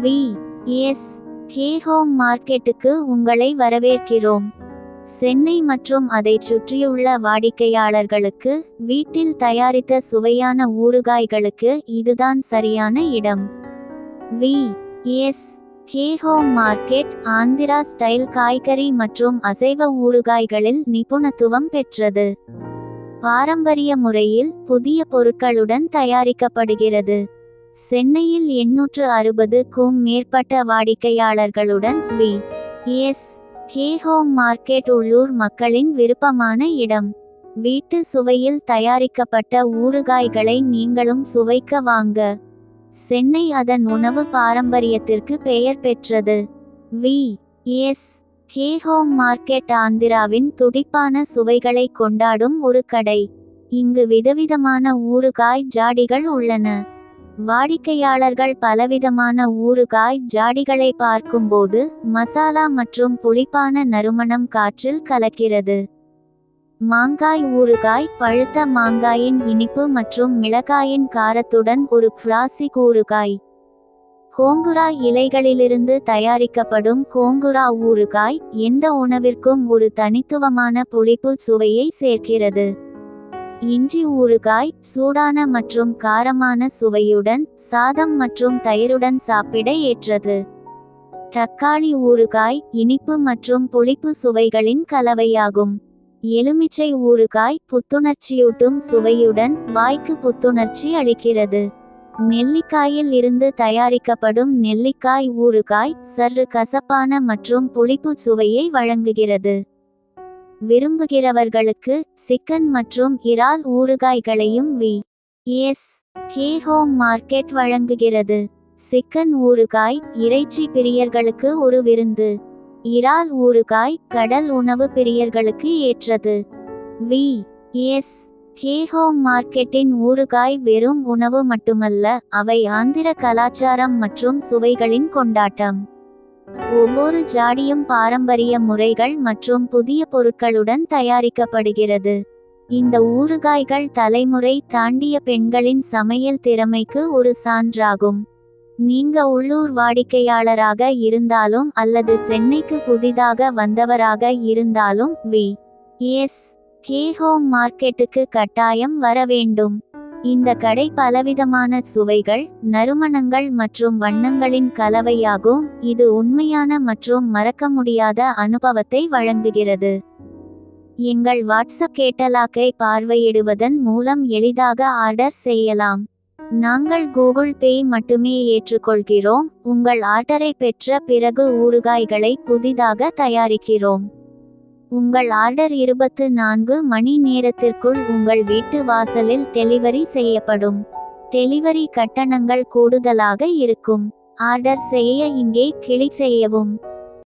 We S K home மார்க்கெட்டுக்கு உங்களை வரவேற்கிறோம். சென்னை மற்றும் அதைச் சுற்றியுள்ள வாடிக்கையாளர்களுக்கு வீட்டில் தயாரித்த சுவையான ஊறுகாய்களுக்கு இதுதான் சரியான இடம். V S K home market Andhra style காய்கறி மற்றும் அசைவ ஊறுகாய்களில் நிபுணத்துவம் பெற்றது. பாரம்பரிய முறையில் புதிய பொருட்களுடன் தயாரிக்கப்படுகிறது. சென்னையில் எண்ணூற்று அறுபதுக்கும் மேற்பட்ட வாடிக்கையாளர்களுடன் V S. K home market உள்ளூர் மக்களின் விருப்பமான இடம். வீட்டு சுவையில் தயாரிக்கப்பட்ட ஊறுகாய்களை நீங்களும் சுவைக்க வாங்க. சென்னை அதன் உணவு பாரம்பரியத்திற்கு பெயர் பெற்றது. V. S. K home market ஆந்திராவின் துடிப்பான சுவைகளை கொண்டாடும் ஒரு கடை. இங்கு விதவிதமான ஊறுகாய் ஜாடிகள் உள்ளன. வாடிக்கையாளர்கள் பலவிதமான ஊறுகாய் ஜாடிகளை பார்க்கும்போது மசாலா மற்றும் புளிப்பான நறுமணம் காற்றில் கலக்கிறது. மாங்காய் ஊறுகாய் பழுத்த மாங்காயின் இனிப்பு மற்றும் மிளகாயின் காரத்துடன் ஒரு கிளாசிக் ஊறுகாய். கோங்குரா இலைகளிலிருந்து தயாரிக்கப்படும் கோங்குரா ஊறுகாய் எந்த உணவிற்கும் ஒரு தனித்துவமான புளிப்பு சுவையை சேர்க்கிறது. இஞ்சி ஊறுகாய் சூடான மற்றும் காரமான சுவையுடன் சாதம் மற்றும் தயிருடன் சாப்பிட ஏற்றது. தக்காளி ஊறுகாய் இனிப்பு மற்றும் புளிப்பு சுவைகளின் கலவையாகும். எலுமிச்சை ஊறுகாய் புத்துணர்ச்சியூட்டும் சுவையுடன் வாய்க்கு புத்துணர்ச்சி அளிக்கிறது. நெல்லிக்காயில் இருந்து தயாரிக்கப்படும் நெல்லிக்காய் ஊறுகாய் சற்று கசப்பான மற்றும் புளிப்பு சுவையை வழங்குகிறது. விரும்புகிறவர்களுக்கு சிக்கன் மற்றும் இறால் ஊறுகாய்களையும் V. S. K. Home market வழங்குகிறது. சிக்கன் ஊறுகாய் இறைச்சி பிரியர்களுக்கு ஒரு விருந்து. இறால் ஊறுகாய் கடல் உணவு பிரியர்களுக்கு ஏற்றது. வி. எஸ். கே. ஹோம் மார்க்கெட்டின் ஊறுகாய் வெறும் உணவு மட்டுமல்ல அவை ஆந்திர கலாச்சாரம் மற்றும் சுவைகளின் கொண்டாட்டம். ஒவ்வொரு ஜாடியும் பாரம்பரிய முறைகள் மற்றும் புதிய பொருட்களுடன் தயாரிக்கப்படுகிறது. இந்த ஊறுகாய்கள் தலைமுறை தாண்டிய பெண்களின் சமையல் திறமைக்கு ஒரு சான்றாகும். நீங்க உள்ளூர் வாடிக்கையாளராக இருந்தாலும் அல்லது சென்னைக்கு புதிதாக வந்தவராக இருந்தாலும் வி. எஸ். கே. ஹோம் மார்க்கெட்டுக்கு கட்டாயம் வர வேண்டும். இந்த கடை பலவிதமான சுவைகள் நறுமணங்கள் மற்றும் வண்ணங்களின் கலவையாகும். இது உண்மையான மற்றும் மறக்க முடியாத அனுபவத்தை வழங்குகிறது. எங்கள் வாட்ஸ்அப் கேட்டலாக்கை பார்வையிடுவதன் மூலம் எளிதாக ஆர்டர் செய்யலாம். நாங்கள் கூகுள் பே மட்டுமே ஏற்றுக்கொள்கிறோம். உங்கள் ஆர்டரை பெற்ற பிறகு ஊறுகாய்களை புதிதாக தயாரிக்கிறோம். உங்கள் ஆர்டர் இருபத்து நான்கு மணி நேரத்திற்குள் உங்கள் வீட்டு வாசலில் டெலிவரி செய்யப்படும். டெலிவரி கட்டணங்கள் கூடுதலாக இருக்கும். ஆர்டர் செய்ய இங்கே கிளிக் செய்யவும்.